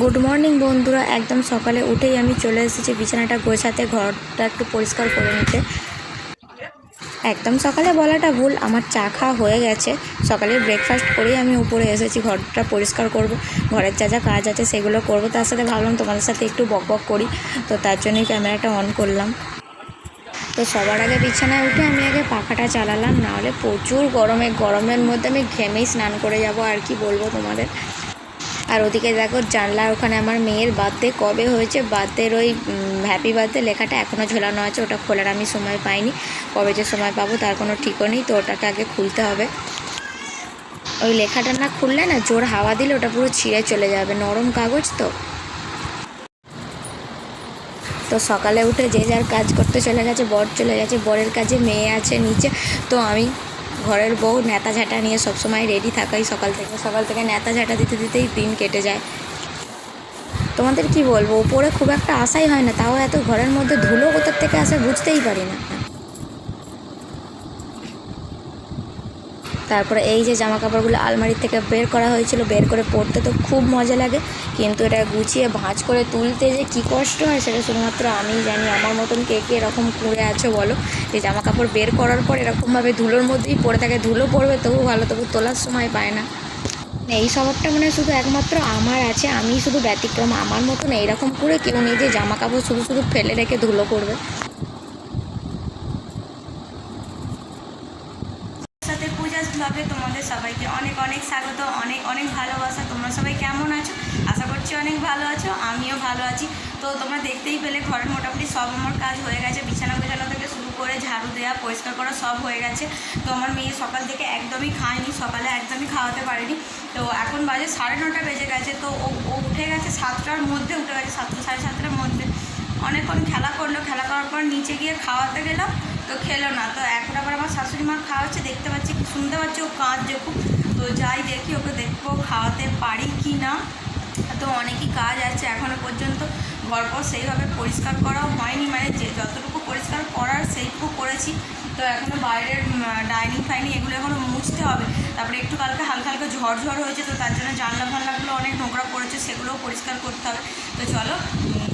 Good morning বন্ধুরা। একদম সকালে উঠেই আমি চলে এসেছি বিছানাটা গোছাতে, ঘরটা একটু পরিষ্কার করে নিতে। একদম সকালে বলাটা ভুল, আমার চা খাওয়া হয়ে গেছে। সকালে ব্রেকফাস্ট করেই আমি উপরে এসেছি, ঘরটা পরিষ্কার করব, ঘরের যা যা কাজ আছে সেগুলো করব। তার সাথে ভাবলাম তোমাদের সাথে একটু বক বক করি, তো তার জন্যই ক্যামেরাটা অন করলাম। তো সবার আগে বিছানায় উঠে আমি আগে পাখাটা চালালাম, নাহলে প্রচুর গরমে, গরমের মধ্যে আমি ঘেমেই স্নান করে যাব, আর কি বলব তোমাদের। আর ওদিকে দেখো জানলার ওখানে আমার মেয়ের বার্থডে। কবে হয়েছে? বার্থডের ওই হ্যাপি বার্থডে লেখাটা এখনও ঝোলানো আছে, ওটা খোলার আমি সময় পাইনি। কবে যে সময় পাবো তার কোনো ঠিকও নেই, তো ওটাকে আগে খুলতে হবে। ওই লেখাটা না খুললে না জোর হাওয়া দিলে ওটা পুরো ছিঁড়ে চলে যাবে, নরম কাগজ তো। তো সকালে উঠে যে যার কাজ করতে চলে গেছে, বর চলে গেছে, বরের কাজে মেয়ে আছে নিচে, তো আমি ঘরের বউ নেতা ঝাঁটা নিয়ে সবসময় রেডি থাকাই সকাল থেকে। সকাল থেকে নেতা ঝাঁটা দিতে দিতেই দিন কেটে যায়। তোমাদের কি বলব? ওপরে খুব একটা আশাই হয় না। তাও এত ঘরের মধ্যে ধুলো কোথার থেকে আসে বুঝতেই পারি না। তারপরে এই যে জামা কাপড়গুলো আলমারির থেকে বের করা হয়েছিল, বের করে পরতে তো খুব মজা লাগে। কিন্তু এটা গুছিয়ে ভাঁজ করে তুলতে যে কী কষ্ট হয় সেটা শুধুমাত্র আমিই জানি। আমার মতন কে কে এরকম করে আছো বলো? যে জামা কাপড় বের করার পর এরকমভাবে ধুলোর মধ্যেই পড়ে থাকে, ধুলো পড়বে তবু ভালো, তবু তোলার সময় পায় না। এই স্বভাবটা মানে শুধু একমাত্র আমার আছে আমি শুধু ব্যতিক্রম। আমার মতন এইরকম করে কেউ নেই যে জামা কাপড় শুধু শুধু ফেলে রেখে ধুলো করবে সাথে পূজাস ব্লগে তোমাদের সবাইকে অনেক অনেক স্বাগত, অনেক অনেক ভালোবাসা। তোমরা সবাই কেমন আছো? আশা করছি অনেক ভালো আছো, আমিও ভালো আছি। তো তোমরা দেখতেই পেলে, ঘরের মোটামুটি সব আমার কাজ হয়ে গেছে। বিছানা গোছানো থেকে শুরু করে ঝাড়ু দেওয়া পরিষ্কার করা সব হয়ে গেছে। তো আমার মেয়ে সকাল থেকে একদমই খায়নি, সকালে একদমই খাওয়াতে পারিনি। তো এখন বাজে সাড়ে নটা বেজে গেছে। তো ও উঠে গেছে সাতটার মধ্যে, উঠে গেছে সাতটা সাড়ে সাতটার মধ্যে। অনেকক্ষণ খেলা করল, খেলা করার পর নিচে গিয়ে খাওয়াতে গেলাম। তো খেলো না। তো এখন আবার আমার শাশুড়ি মা খাওয়াচ্ছে, দেখতে পাচ্ছি, শুনতে পাচ্ছি ও কাঁদছে, খুব তো যাই দেখি, ওকে দেখব, খাওয়াতে পারি কি না। তো অনেকই কাজ আছে এখনও পর্যন্ত ঘর পর সেইভাবে পরিষ্কার করাও হয়নি। মানে যে যতটুকু পরিষ্কার করার সেইটুকু করেছি। তো এখনও বাইরের ডাইনিং ফাইনিং এগুলো এখনও মুছতে হবে। তারপরে একটু কালকে হালকা হালকা ঝড় ঝড় হয়েছে, তো তার জন্য জানলা ফানলাগুলো অনেক নোংরা পড়েছে, সেগুলোও পরিষ্কার করতে হবে। তো চলো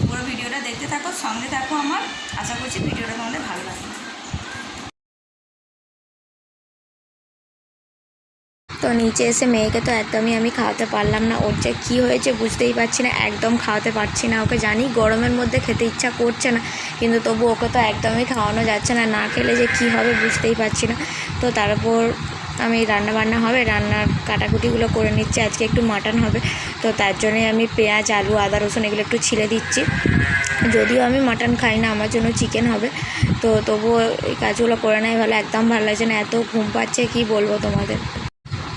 পুরো ভিডিওটা দেখতে থাকো, সঙ্গে থাকো আমার। আশা করছি ভিডিওটা তোমাদের ভালো লাগবে। তো নিচে এসে মেয়েকে তো একদমই আমি খাওয়াতে পারলাম না। ওর যে কী হয়েছে বুঝতেই পারছি না, একদম খাওয়াতে পারছি না। ওকে জানি গরমের মধ্যে খেতে ইচ্ছা করছে না, কিন্তু তবু ওকে তো একদমই খাওয়ানো যাচ্ছে না। না খেলে যে কী হবে বুঝতেই পারছি না। তো তারপর আমি রান্না বান্না হবে, রান্নার কাটাকুটিগুলো করে নিচ্ছি। আজকে একটু মাটন হবে, তো তার জন্যই আমি পেঁয়াজ, আলু, আদা, রসুন এগুলো একটু ছিলে দিচ্ছি। যদিও আমি মাটন খাই না, আমার জন্য চিকেন হবে। তো তবুও এই কাজগুলো করে নেয় ভালো, একদম ভালো লাগছে না। এত ঘুম পাচ্ছে, কী বলব তোমাদের?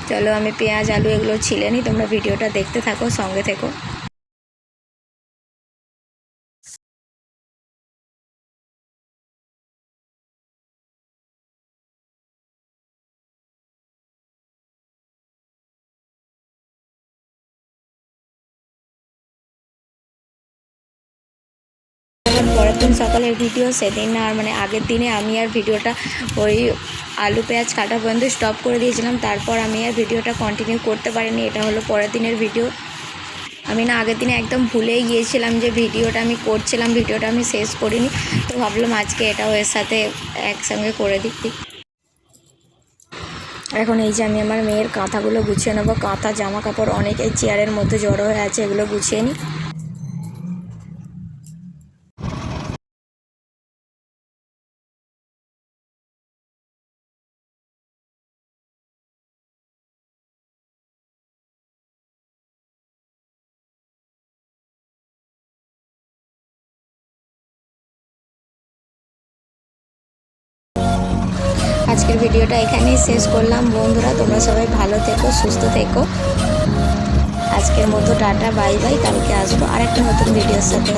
চলো আমি পেঁয়াজ আলু এগুলো ছিলেনি তোমরা ভিডিওটা দেখতে থাকো সঙ্গে থেকো। পরের দিন সকালের ভিডিও সেদিন আর মানে আগের দিনে আমি আর ভিডিওটা ওই আলু, পেঁয়াজ, কাটা পর্যন্ত স্টপ করে দিয়েছিলাম। তারপর আমি আর ভিডিওটা কন্টিনিউ করতে পারিনি। এটা হলো পরের দিনের ভিডিও আমি না আগের দিনে একদম ভুলেই গিয়েছিলাম যে ভিডিওটা আমি করছিলাম ভিডিওটা আমি শেষ করিনি। তো ভাবলাম আজকে এটাও এর সাথে একসঙ্গে করে দিই এখন এই যে আমি আমার মেয়ের কাঁথাগুলো গুছিয়ে নেব। কাঁথা জামা কাপড় অনেক চেয়ারের মধ্যে জড়ো হয়ে আছে, এগুলো গুছিয়ে নিই আজকের ভিডিওটা এখানেই শেষ করলাম। বন্ধুরা, তোমরা সবাই ভালো থেকো, সুস্থ থেকো। আজকের মতো টাটা, বাই বাই। কালকে আসব আর একটা নতুন ভিডিওর সাথে।